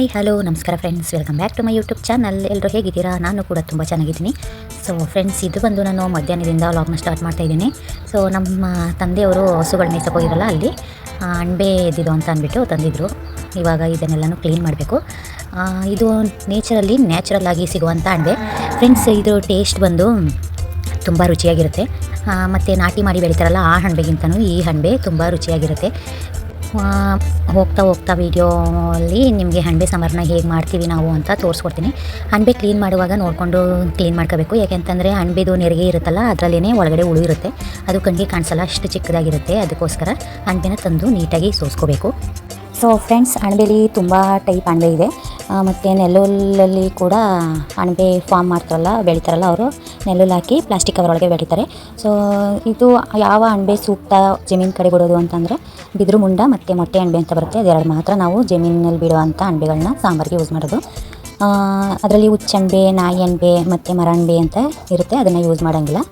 Hi hello ನಮಸ್ಕಾರ friends welcome back to my YouTube channel ಎಲ್ಲರೂ ಹೇಗಿದ್ದೀರಾ? ನಾನು ಕೂಡ ತುಂಬ ಚೆನ್ನಾಗಿದ್ದೀನಿ. ಸೊ ಫ್ರೆಂಡ್ಸ್ ಇದು ಬಂದು ನಾನು ಮಧ್ಯಾಹ್ನದಿಂದ ಲಾಗ್ನ ಸ್ಟಾರ್ಟ್ ಮಾಡ್ತಾ ಇದ್ದೀನಿ. ಸೊ ನಮ್ಮ ತಂದೆಯವರು ಹಸುಗಳು ಮೇಯ್ಸಕ್ಕೆ ಹೋಗಿರಲ್ಲ ಅಲ್ಲಿ. ಅಣಬೆ ಎದ್ದಿದ್ದು ಅಂತ ಅಂದ್ಬಿಟ್ಟು ತಂದಿದ್ರು. ಇವಾಗ ಇದನ್ನೆಲ್ಲನೂ ಕ್ಲೀನ್ ಮಾಡಬೇಕು. ಇದು ನೇಚರಲ್ಲಿ ನ್ಯಾಚುರಲ್ ಆಗಿ ಸಿಗುವಂಥ ಅಣಬೆ ಫ್ರೆಂಡ್ಸ್ ಇದು ಟೇಸ್ಟ್ ಬಂದು ತುಂಬ ರುಚಿಯಾಗಿರುತ್ತೆ. ಮತ್ತು ನಾಟಿ ಮಾಡಿ ಬೆಳಿತಾರಲ್ಲ ಆ ಹಣ್ಬೆಗಿಂತನೂ ಈ ಹಣ್ಬೆ ತುಂಬ ರುಚಿಯಾಗಿರುತ್ತೆ. ಹೋಗ್ತಾ ಹೋಗ್ತಾ ವೀಡಿಯೋಲ್ಲಿ ನಿಮಗೆ ಹಣ್ಬೆ ಸಾಂಬಾರನ್ನ ಹೇಗೆ ಮಾಡ್ತೀವಿ ನಾವು ಅಂತ ತೋರಿಸ್ಕೊಡ್ತೀನಿ. ಹಣ್ಬೆ ಕ್ಲೀನ್ ಮಾಡುವಾಗ ನೋಡಿಕೊಂಡು ಕ್ಲೀನ್ ಮಾಡ್ಕೋಬೇಕು. ಯಾಕೆಂತಂದರೆ ಹಣ್ಬೆದು ನೆರಿಗೆ ಇರುತ್ತಲ್ಲ ಅದರಲ್ಲೇ ಒಳಗಡೆ ಹುಳು ಇರುತ್ತೆ. ಅದು ಕಣ್ಣಿಗೆ ಕಾಣಿಸಲ್ಲ, ಅಷ್ಟು ಚಿಕ್ಕದಾಗಿರುತ್ತೆ. ಅದಕ್ಕೋಸ್ಕರ ಹಣ್ಬೆನ ತಂದು ನೀಟಾಗಿ ಸೋಸ್ಕೋಬೇಕು. ಸೊ ಫ್ರೆಂಡ್ಸ್ ಅಣಬೆಲಿ ತುಂಬ ಟೈಪ್ ಹಣ್ಬೆ ಇದೆ. ಮತ್ತು ನೆಲ್ಲೂಲಲ್ಲಿ ಕೂಡ ಅಣಬೆ ಫಾರ್ಮ್ ಮಾಡ್ತಾರಲ್ಲ, ಬೆಳಿತಾರಲ್ಲ ಅವರು. ನೆಲ್ಲೂಲು ಹಾಕಿ ಪ್ಲಾಸ್ಟಿಕ್ ಕವರ್ ಒಳಗೆ ಬೆಳಿತಾರೆ. ಸೊ ಇದು ಯಾವ ಅಣಬೆ ಸೂಕ್ತ ಜಮೀನು ಕಡೆ ಬಿಡೋದು ಅಂತಂದರೆ, ಬಿದಿರು ಮುಂಡ ಮತ್ತು ಮೊಟ್ಟೆ ಅಣಬೆ ಅಂತ ಬರುತ್ತೆ. ಅದೆರಡು ಮಾತ್ರ ನಾವು ಜಮೀನಿನಲ್ಲಿ ಬಿಡುವಂಥ ಅಣಬೆಗಳನ್ನ ಸಾಂಬಾರಿಗೆ ಯೂಸ್ ಮಾಡೋದು. ಅದರಲ್ಲಿ ಹುಚ್ಚಣಬೆ ನಾಯಿ ಅಣಬೆ ಮತ್ತು ಮರ ಅಣಬೆ ಅಂತ ಇರುತ್ತೆ. ಅದನ್ನು ಯೂಸ್ ಮಾಡೋಂಗಿಲ್ಲ.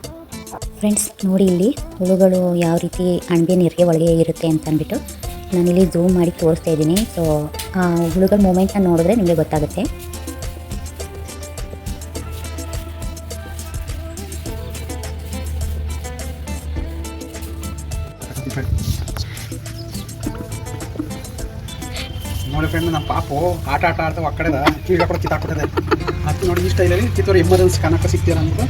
ಫ್ರೆಂಡ್ಸ್ ನೋಡಿ ಇಲ್ಲಿ ಹುಳುಗಳು ಯಾವ ರೀತಿ ಅಣಬೆ ನೀರಿಗೆ ಒಳಗೆ ಇರುತ್ತೆ ಅಂತ ಅಂದ್ಬಿಟ್ಟು ನಾನಿಲ್ಲಿ ಝೂಮ್ ಮಾಡಿ ತೋರಿಸ್ತಾ ಇದ್ದೀನಿ. ಸೊ ಆ ಹುಳುಗಳ ಮೂಮೆಂಟ್ನ ನೋಡಿದ್ರೆ ನಿಮಗೆ ಗೊತ್ತಾಗುತ್ತೆ. ನೋಡಿ ಫ್ರೆಂಡ್ ನಮ್ಮ ಪಾಪು ಆಟ ಆಟ ಆಡ್ತಾವ ಆ ಕೀಳ ಕೂಡ ಕೂಡ ಕಿತ್ತಾಕ್ಬಿಟ್ಟಿದೆ. ಅದು ನೋಡಿ ಈ ಸ್ಟೈಲಲ್ಲಿ ಕಿತ್ತೋರು ಎಮರ್ಜೆನ್ಸಿ ಕನಕ ಸಿಗ್ತೀರ ಅಂದ್ಬಿಟ್ಟು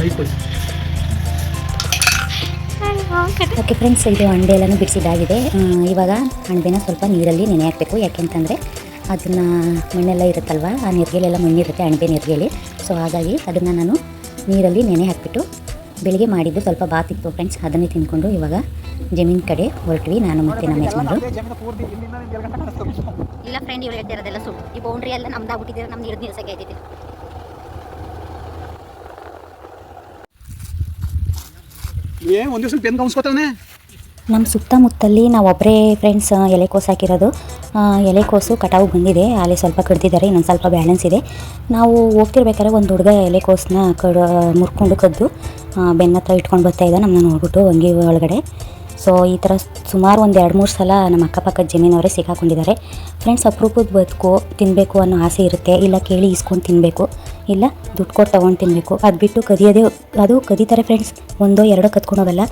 ಲೈಫ್ ಓಕೆ ಫ್ರೆಂಡ್ಸ್ ಇದು ಅಂಡೆ ಎಲ್ಲನೂ ಬಿಡಿಸಿದಾಗಿದೆ ಇವಾಗ ಅಣಬೆನ ಸ್ವಲ್ಪ ನೀರಲ್ಲಿ ನೆನೆ ಹಾಕಬೇಕು. ಯಾಕೆಂತಂದರೆ ಅದನ್ನು ಮಣ್ಣೆಲ್ಲ ಇರುತ್ತಲ್ವ, ಆ ನೆರಿಗೆಲೆಲ್ಲ ಮಣ್ಣಿರುತ್ತೆ ಅಣಬೆ ನೆರಿಗೆಲಿ. ಸೊ ಹಾಗಾಗಿ ಅದನ್ನು ನಾನು ನೀರಲ್ಲಿ ನೆನೆ ಹಾಕಿಬಿಟ್ಟು ಬೆಳಿಗ್ಗೆ ಮಾಡಿದ್ದು ಸ್ವಲ್ಪ ಬಾತಿತ್ತು ಫ್ರೆಂಡ್ಸ್ ಅದನ್ನೇ ತಿಂದ್ಕೊಂಡು ಇವಾಗ ಜಮೀನ್ ಕಡೆ ಹೊರಟ್ವಿ ನಾನು ಮತ್ತೆ ನಮ್ಮ ಯಜಮಾನರು. ಇಲ್ಲ ಫ್ರೆಂಡ್ ಇವ್ರು ಹೇಳ್ತಿರೋದೆಲ್ಲ ಸುಳ್ಳು. ಈ ಬೌಂಡ್ರಿ ಎಲ್ಲ ನಮ್ದು ಆಗ್ಬಿಟ್ಟಿದ್ದೀರ ನಮ್ಮ ನೀರು ನಿಲ್ಸಕ್ಕೆ ಆಯ್ತಿದೆ ಏ, ಒಂದು ನಮ್ಮ ಸುತ್ತಮುತ್ತಲ್ಲಿ ನಾವು ಒಬ್ಬರೇ ಫ್ರೆಂಡ್ಸ್ ಎಲೆಕೋಸು ಹಾಕಿರೋದು. ಎಲೆಕೋಸು ಕಟಾವು ಬಂದಿದೆ. ಅಲ್ಲಿ ಸ್ವಲ್ಪ ಕಡ್ದಿದ್ದಾರೆ, ಇನ್ನೊಂದು ಸ್ವಲ್ಪ ಬ್ಯಾಲೆನ್ಸ್ ಇದೆ. ನಾವು ಹೋಗ್ತಿರ್ಬೇಕಾದ್ರೆ ಒಂದು ಹುಡುಗ ಎಲೆಕೋಸನ್ನ ಕಡ, ಮುರ್ಕೊಂಡು ಕದ್ದು ಬೆನ್ನ ಹತ್ರ ಇಟ್ಕೊಂಡು ಬರ್ತಾ ಇದ್ದ ನಮ್ಮನ್ನ ನೋಡ್ಬಿಟ್ಟು ಅಂಗಿ ಒಳಗಡೆ. ಸೊ ಈ ಥರ ಸುಮಾರು ಒಂದು ಎರಡು ಮೂರು ಸಲ ನಮ್ಮ ಅಕ್ಕಪಕ್ಕ ಜಮೀನವರೇ ಸಿಕ್ಕಾಕೊಂಡಿದ್ದಾರೆ. ಫ್ರೆಂಡ್ಸ್ ಅಪರೂಪದ ಬದುಕು ತಿನ್ನಬೇಕು ಅನ್ನೋ ಆಸೆ ಇರುತ್ತೆ. ಇಲ್ಲ ಕೇಳಿ ಇಸ್ಕೊಂಡು ತಿನ್ನಬೇಕು ಇಲ್ಲ ದುಡ್ಡು ಕೊಟ್ಟು ತೊಗೊಂಡು ತಿನ್ನಬೇಕು ಅದು ಬಿಟ್ಟು ಕದಿಯೋದೇ ಅದು ಕದೀತಾರೆ ಫ್ರೆಂಡ್ಸ್ ಒಂದೋ ಎರಡೋ ಕತ್ಕೊಂಡೋಗಲ್ಲ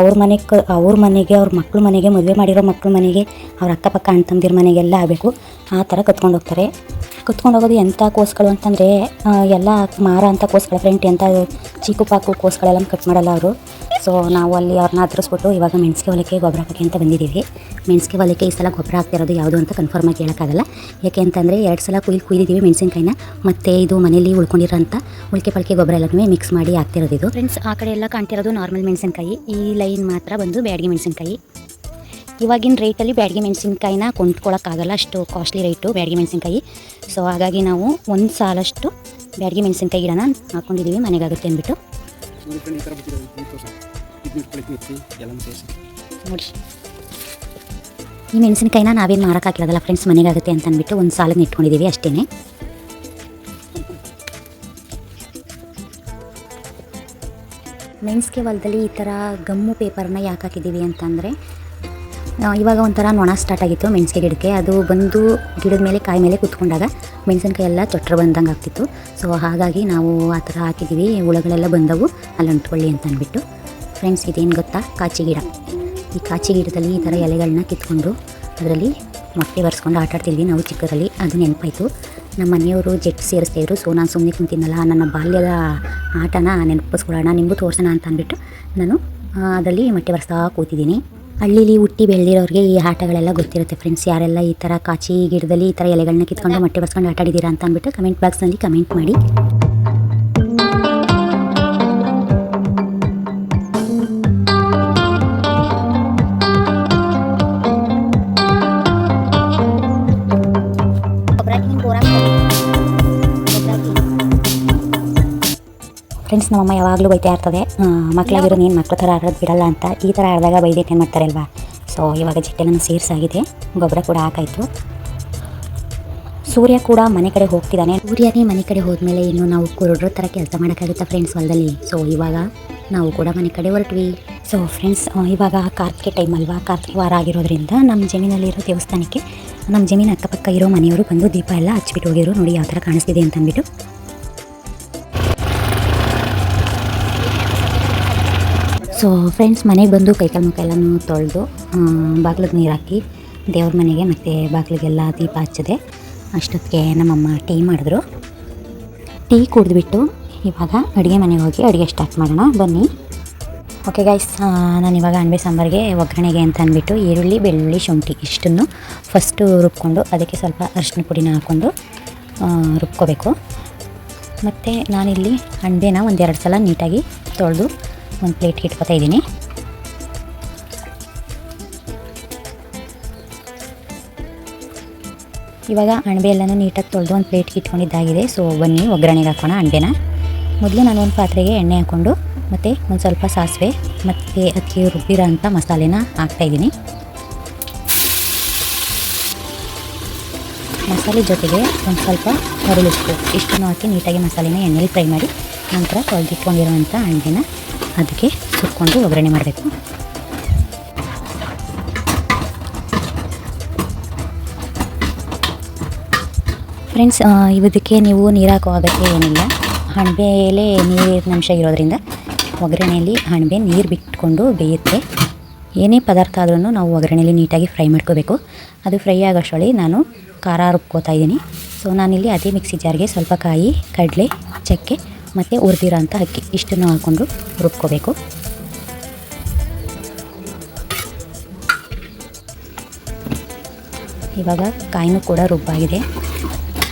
ಅವ್ರ ಮನೆಗೆ ಕ, ಅವ್ರ ಮನೆಗೆ, ಅವ್ರ ಮಕ್ಳ ಮನೆಗೆ, ಮದುವೆ ಮಾಡಿರೋ ಮಕ್ಳ ಮನೆಗೆ, ಅವ್ರ ಅಕ್ಕಪಕ್ಕ ಅಣ್ಣ ತಮ್ಮದಿರ ಮನೆಗೆಲ್ಲ ಆಗಬೇಕು. ಆ ಥರ ಕತ್ಕೊಂಡು ಹೋಗ್ತಾರೆ. ಕತ್ಕೊಂಡು ಹೋಗೋದು ಎಂಥ ಕೋಸ್ಗಳು ಅಂತಂದರೆ ಎಲ್ಲ ಮಾರ ಅಂತ ಕೋಸ್ಗಳ ಫ್ರೆಂಟ್ ಎಂಥ ಚೀಕು ಪಾಕು ಕೋಸ್ಗಳೆಲ್ಲ ಕಟ್ ಮಾಡಲ್ಲ ಅವರು. ಸೊ ನಾವು ಅಲ್ಲಿ ಅವ್ರನ್ನ ಹತ್ರಿಸ್ಬಿಟ್ಟು ಇವಾಗ ಮೆಣಸಿಗೆ ಹೊಲಕ್ಕೆ ಗೊಬ್ಬರ ಹಾಕಿ ಅಂತ ಬಂದಿದ್ದೀವಿ. ಮೆಣಸಿಗೆ ಹೊಲಕ್ಕೆ ಈ ಸಲ ಗೊಬ್ಬರ ಹಾಕ್ತಿರೋದು ಯಾವುದು ಅಂತ ಕನ್ಫರ್ಮ್ ಆಗಿ ಹೇಳೋಕ್ಕಾಗಲ್ಲ. ಯಾಕೆ ಅಂತಂದರೆ ಎರಡು ಸಲ ಕುಯ್ದು ಕುಯ್ದಿದ್ದೀವಿ ಮೆಣಸಿನ್ಕಾಯಿನ. ಮತ್ತು ಇದು ಮನೇಲಿ ಉಳ್ಕೊಂಡಿರೋಂಥ ಉಳಿಕೆ ಪಳಿಕೆ ಗೊಬ್ಬರ ಎಲ್ಲನೂ ಮಿಕ್ಸ್ ಮಾಡಿ ಹಾಕ್ತಿರೋದು ಇದು. ಫ್ರೆಂಡ್ಸ್ ಆ ಕಡೆ ಎಲ್ಲ ಕಾಣ್ತಿರೋದು ನಾರ್ಮಲ್ ಮೆಣಸಿನ್ಕಾಯಿ. ಈ ಲೈನ್ ಮಾತ್ರ ಬಂದು ಬ್ಯಾಡಿಗೆ ಮೆಣಸಿನ್ಕಾಯಿ. ಇವಾಗಿನ ರೇಟಲ್ಲಿ ಬ್ಯಾಡಿಗೆ ಮೆಣಸಿನ್ಕಾಯಿನ ಕೊಂಡ್ಕೊಳ್ಳೋಕ್ಕಾಗಲ್ಲ ಅಷ್ಟು ಕಾಸ್ಟ್ಲಿ ರೇಟು ಬ್ಯಾಡಿಗೆ ಮೆಣಸಿನ್ಕಾಯಿ. ಸೊ ಹಾಗಾಗಿ ನಾವು ಒಂದು ಸಾಲಷ್ಟು ಬ್ಯಾಡಿಗೆ ಮೆಣಸಿನ್ಕಾಯಿ ಗಿಡನ ಹಾಕ್ಕೊಂಡಿದ್ದೀವಿ ಮನೆಗಾಗುತ್ತೆ ಅಂದ್ಬಿಟ್ಟು. ನೋಡಿ ಈ ಮೆಣಸಿನ್ಕಾಯಿನ ನಾವೇನು ಮಾರಕ್ಕೆ ಹಾಕಿರೋದಲ್ಲ ಫ್ರೆಂಡ್ಸ್ ಮನೆಗಾಗುತ್ತೆ ಅಂತ ಅಂದ್ಬಿಟ್ಟು ಒಂದು ಸಾಲನ್ನ ಇಟ್ಕೊಂಡಿದ್ದೀವಿ ಅಷ್ಟೇ ಮೆಣಸಿಗೆ ಹೊಲದಲ್ಲಿ ಈ ಥರ ಗಮ್ಮು ಪೇಪರ್ನ ಯಾಕೆ ಹಾಕಿದ್ದೀವಿ ಅಂತಂದರೆ ಇವಾಗ ಒಂಥರ ನೊಣ ಸ್ಟಾರ್ಟ್ ಆಗಿತ್ತು ಮೆಣಸಿಗೆ ಗಿಡಕ್ಕೆ. ಅದು ಬಂದು ಗಿಡದ ಮೇಲೆ, ಕಾಯಿ ಮೇಲೆ ಕುತ್ಕೊಂಡಾಗ ಮೆಣಸಿನ್ಕಾಯಿ ಎಲ್ಲ ಚೊಟ್ರ ಬಂದಂಗೆ ಆಗ್ತಿತ್ತು. ಸೊ ಹಾಗಾಗಿ ನಾವು ಆ ಥರ ಹಾಕಿದ್ದೀವಿ ಹುಳಗಳೆಲ್ಲ ಬಂದವು ಅಲ್ಲಿ ಅಂಟ್ಕೊಳ್ಳಿ ಅಂತ ಅಂದ್ಬಿಟ್ಟು. ಫ್ರೆಂಡ್ಸ್ ಇದೇನು ಗೊತ್ತಾ? ಕಾಚಿ ಗಿಡ. ಈ ಕಾಚಿ ಗಿಡದಲ್ಲಿ ಈ ಥರ ಎಲೆಗಳನ್ನ ಕಿತ್ಕೊಂಡು ಅದರಲ್ಲಿ ಮೊಟ್ಟೆ ಬರ್ಸ್ಕೊಂಡು ಆಟಾಡ್ತಿದ್ವಿ ನಾವು ಚಿಕ್ಕದಲ್ಲಿ ಅದು ನೆನಪಾಯಿತು. ನಮ್ಮ ಮನೆಯವರು ಜೆಟ್ ಸೇರಿಸ್ತಾಯಿದ್ರು ಸೊ ನಾನು ಸುಮ್ಮನೆ ಕುಂತಿನಲ್ಲ ನನ್ನ ಬಾಲ್ಯದ ಆಟನ ನೆನಪಿಸ್ಕೊಳ್ಳೋಣ ನಿಮಗೂ ತೋರಿಸೋಣ ಅಂತ ಅಂದ್ಬಿಟ್ಟು ನಾನು ಅದರಲ್ಲಿ ಮೊಟ್ಟೆ ಬರ್ಸ್ತಾ ಕೂತಿದ್ದೀನಿ. ಹಳ್ಳಿಲಿ ಹುಟ್ಟಿ ಬೆಳೆದಿರೋರಿಗೆ ಈ ಆಟಗಳೆಲ್ಲ ಗೊತ್ತಿರುತ್ತೆ ಫ್ರೆಂಡ್ಸ್ ಯಾರೆಲ್ಲ ಈ ಥರ ಕಾಚಿ ಗಿಡದಲ್ಲಿ ಈ ಥರ ಎಲೆಗಳನ್ನ ಕಿತ್ಕೊಂಡು ಮೊಟ್ಟೆ ಬರ್ಸ್ಕೊಂಡು ಆಟ ಆಡಿದ್ದೀರಾ ಅಂತ ಅಂದ್ಬಿಟ್ಟು ಕಮೆಂಟ್ ಬಾಕ್ಸ್ನಲ್ಲಿ ಕಮೆಂಟ್ ಮಾಡಿ. ಫ್ರೆಂಡ್ಸ್, ನಮ್ಮಮ್ಮ ಯಾವಾಗಲೂ ಬೈತಾ ಇರ್ತದೆ ಮಕ್ಕಳಾಗಿರೋ ನೀನು ಮಕ್ಕಳ ಥರ ಆಡೋದು ಬಿಡಲ್ಲ ಅಂತ. ಈ ಥರ ಆಡಿದಾಗ ಬೈದೇಟ್ ಏನು ಮಾಡ್ತಾರೆ ಅಲ್ವಾ ಸೊ ಇವಾಗ ಜಿಟ್ಟೆಲ್ಲ ಸೇರಿಸಾಗಿದೆ. ಗೊಬ್ಬರ ಕೂಡ ಹಾಕಾಯಿತು. ಸೂರ್ಯ ಕೂಡ ಮನೆ ಕಡೆ ಹೋಗ್ತಿದ್ದಾನೆ. ಸೂರ್ಯನೇ ಮನೆ ಕಡೆ ಹೋದ್ಮೇಲೆ ಇನ್ನು ನಾವು ಕುರುಡ್ರ ಥರ ಕೆಲಸ ಮಾಡೋಕ್ಕಾಗುತ್ತಾ ಫ್ರೆಂಡ್ಸ್ ಹೊಲದಲ್ಲಿ? ಸೊ ಇವಾಗ ನಾವು ಕೂಡ ಮನೆ ಕಡೆ ಹೊರಟ್ವಿ. ಸೊ ಫ್ರೆಂಡ್ಸ್ ಇವಾಗ ಕಾರ್ತಿಕ ಟೈಮ್ ಅಲ್ವಾ? ಕಾರ್ತಿಕ ವಾರ ಆಗಿರೋದ್ರಿಂದ ನಮ್ಮ ಜಮೀನಲ್ಲಿರೋ ದೇವಸ್ಥಾನಕ್ಕೆ ನಮ್ಮ ಜಮೀನು ಅಕ್ಕಪಕ್ಕ ಇರೋ ಮನೆಯವರು ಬಂದು ದೀಪ ಎಲ್ಲ ಹಚ್ಬಿಟ್ಟು ಹೋಗಿದ್ರು. ನೋಡಿ ಯಾವ ಥರ ಕಾಣಿಸ್ತಿದೆ ಅಂತ ಅಂದ್ಬಿಟ್ಟು ಸೊ ಫ್ರೆಂಡ್ಸ್ ಮನೆಗೆ ಬಂದು ಕೈಕಾಲು ಮುಖ ಎಲ್ಲನೂ ತೊಳೆದು ಬಾಗಿಲಿಗೆ ನೀರು ಹಾಕಿ ದೇವ್ರ ಮನೆಗೆ ಮತ್ತು ಬಾಗ್ಲಿಗೆಲ್ಲ ದೀಪ ಹಚ್ಚಿದೆ. ಅಷ್ಟೊತ್ತಿಗೆ ನಮ್ಮಮ್ಮ ಟೀ ಮಾಡಿದ್ರು. ಟೀ ಕುಡಿದ್ಬಿಟ್ಟು ಇವಾಗ ಅಡುಗೆ ಮನೆಗೆ ಹೋಗಿ ಅಡುಗೆ ಸ್ಟಾರ್ಟ್ ಮಾಡೋಣ. ಬನ್ನಿ. ಓಕೆ ಗೈಸ್ ನಾನು ಇವಾಗ ಅಣಬೆ ಸಾಂಬಾರಿಗೆ ಒಗ್ಗರಣೆಗೆ ಅಂತ ಅಂದ್ಬಿಟ್ಟು ಈರುಳ್ಳಿ, ಬೆಳ್ಳುಳ್ಳಿ, ಶುಂಠಿ ಇಷ್ಟನ್ನು ಫಸ್ಟು ರುಬ್ಕೊಂಡು ಅದಕ್ಕೆ ಸ್ವಲ್ಪ ಅರಿಶಿನ ಪುಡಿನ ಹಾಕ್ಕೊಂಡು ರುಬ್ಕೋಬೇಕು. ಮತ್ತು ನಾನಿಲ್ಲಿ ಅಣಬೆನ ಒಂದೆರಡು ಸಲ ನೀಟಾಗಿ ತೊಳೆದು ಒಂದು ಪ್ಲೇಟ್ಗೆ ಇಟ್ಕೊತಾ ಇದ್ದೀನಿ. ಇವಾಗ ಅಣಬೆ ಎಲ್ಲನೂ ನೀಟಾಗಿ ತೊಳೆದು ಒಂದು ಪ್ಲೇಟ್ಗೆ ಇಟ್ಕೊಂಡಿದ್ದಾಗಿದೆ. ಸೊ ಬನ್ನಿ, ಒಗ್ಗರಣೆಗೆ ಹಾಕೋಣ ಅಣಬೆನ. ಮೊದಲು ನಾನು ಒಂದು ಪಾತ್ರೆಗೆ ಎಣ್ಣೆ ಹಾಕ್ಕೊಂಡು, ಮತ್ತು ಒಂದು ಸ್ವಲ್ಪ ಸಾಸಿವೆ, ಮತ್ತು ಅಕ್ಕಿ ರುಬ್ಬಿರೋ ಅಂಥ ಮಸಾಲೆನ ಹಾಕ್ತಾಯಿದ್ದೀನಿ ಮಸಾಲೆ ಜೊತೆಗೆ ಒಂದು ಸ್ವಲ್ಪ ಮರಳುಪ್ಪು ಇಷ್ಟನ್ನು ಹಾಕಿ ನೀಟಾಗಿ ಮಸಾಲೆನ ಎಣ್ಣೆಲಿ ಫ್ರೈ ಮಾಡಿ, ನಂತರ ತೊಳೆದಿಟ್ಕೊಂಡಿರೋವಂಥ ಅಣಬೆನ ಅದಕ್ಕೆ ಸುಟ್ಕೊಂಡು ಒಗ್ಗರಣೆ ಮಾಡಬೇಕು. ಫ್ರೆಂಡ್ಸ್ ಇವುದಕ್ಕೆ ನೀವು ನೀರು ಹಾಕೋ ಅಗತ್ಯ ಏನಿಲ್ಲ. ಅಣಬೆಯಲ್ಲೇ ನೀರಿನ ಅಂಶ ಇರೋದ್ರಿಂದ ಒಗ್ಗರಣೆಯಲ್ಲಿ ಅಣಬೆ ನೀರು ಬಿಟ್ಕೊಂಡು ಬೇಯುತ್ತೆ. ಏನೇ ಪದಾರ್ಥ ಆದ್ರೂ ನಾವು ಒಗ್ಗರಣೆಯಲ್ಲಿ ನೀಟಾಗಿ ಫ್ರೈ ಮಾಡ್ಕೋಬೇಕು. ಅದು ಫ್ರೈ ಆಗೋಷ್ಟರಲ್ಲಿ ನಾನು ಖಾರ ರುಬ್ಕೋತಾ ಇದ್ದೀನಿ. ಸೊ ನಾನಿಲ್ಲಿ ಅದೇ ಮಿಕ್ಸಿ ಜಾರ್ಗೆ ಸ್ವಲ್ಪ ಕಾಯಿ, ಕಡಲೆ, ಚಕ್ಕೆ ಮತ್ತು ಹುರಿದಿರೋ ಅಂಥ ಅಕ್ಕಿ. ಇಷ್ಟನ್ನು ಹಾಕ್ಕೊಂಡು ರುಬ್ಕೋಬೇಕು. ಇವಾಗ ಕಾಯಿನೂ ಕೂಡ ರುಬ್ಬಾಗಿದೆ.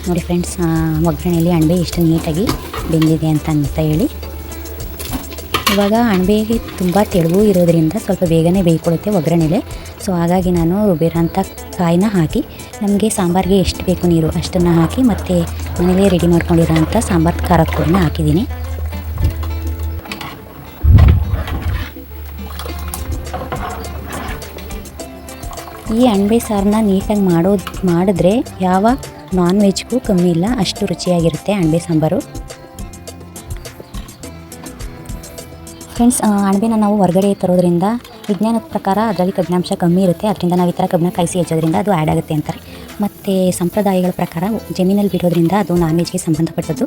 ನೋಡಿ ಫ್ರೆಂಡ್ಸ್ ಒಗ್ಗರಣೆಯಲ್ಲಿ ಅಣಬೆ ಇಷ್ಟು ನೀಟಾಗಿ ಬೆಂದಿದೆ ಅಂತ ಅಂತ ಹೇಳಿ. ಇವಾಗ ಅಣಬೆಗೆ ತುಂಬ ತೆಳುವು ಇರೋದರಿಂದ ಸ್ವಲ್ಪ ಬೇಗನೆ ಬೇಯ್ಕೊಳ್ಳುತ್ತೆ ಒಗ್ಗರಣೆಲೆ. ಸೊ ಹಾಗಾಗಿ ನಾನು ರುಬ್ಬಿರೋಂಥ ಕಾಯಿನ ಹಾಕಿ, ನಮಗೆ ಸಾಂಬಾರಿಗೆ ಎಷ್ಟು ಬೇಕು ನೀರು ಅಷ್ಟನ್ನು ಹಾಕಿ ಮತ್ತು ಮನೇಲೇ ರೆಡಿ ಮಾಡ್ಕೊಂಡಿರೋಂಥ ಸಾಂಬಾರು ಖಾರದ ಪುಡಿನ ಹಾಕಿದ್ದೀನಿ. ಈ ಅಣಬೆ ಸಾರನ್ನ ನೀಟಾಗಿ ಮಾಡೋದು ಮಾಡಿದ್ರೆ ಯಾವ ನಾನ್ ವೆಜ್ಗೂ ಕಮ್ಮಿ ಇಲ್ಲ, ಅಷ್ಟು ರುಚಿಯಾಗಿರುತ್ತೆ ಅಣಬೆ ಸಾಂಬಾರು. ಫ್ರೆಂಡ್ಸ್ ಅಣಬೆನ ನಾವು ಹೊರಗಡೆ ತರೋದ್ರಿಂದ ವಿಜ್ಞಾನದ ಪ್ರಕಾರ ಅದರಲ್ಲಿ ಕಬ್ಬಿಣಾಂಶ ಕಮ್ಮಿ ಇರುತ್ತೆ, ಅದರಿಂದ ನಾವು ಈ ಥರ ಕಬ್ಬಿಣ ಕಾಯಿಸಿ ಹೆಚ್ಚೋದ್ರಿಂದ ಅದು ಆ್ಯಡ್ ಆಗುತ್ತೆ ಅಂತಾರೆ. ಮತ್ತು ಸಂಪ್ರದಾಯಗಳ ಪ್ರಕಾರ ಜಮೀನಲ್ಲಿ ಬಿಡೋದ್ರಿಂದ ಅದು ನಾನ್ ವೆಜ್ಗೆ ಸಂಬಂಧಪಟ್ಟದ್ದು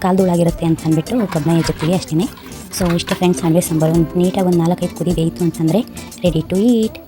ಕಾಲ್ದೊಳಾಗಿರುತ್ತೆ ಅಂತ ಅಂದ್ಬಿಟ್ಟು ಕಬ್ಬನ ಜೊತೆಗೆ ಅಷ್ಟೇ ಸೊ ಇಷ್ಟು ಫ್ರೆಂಡ್ಸ್ ಅಣಬೆ ಸಾಂಬಾರು. ಒಂದು ನೀಟಾಗಿ ಒಂದು ನಾಲ್ಕೈದು ಕುದಿ ಬೇಯಿತು ಅಂತಂದರೆ ರೆಡಿ ಟು ಈಟ್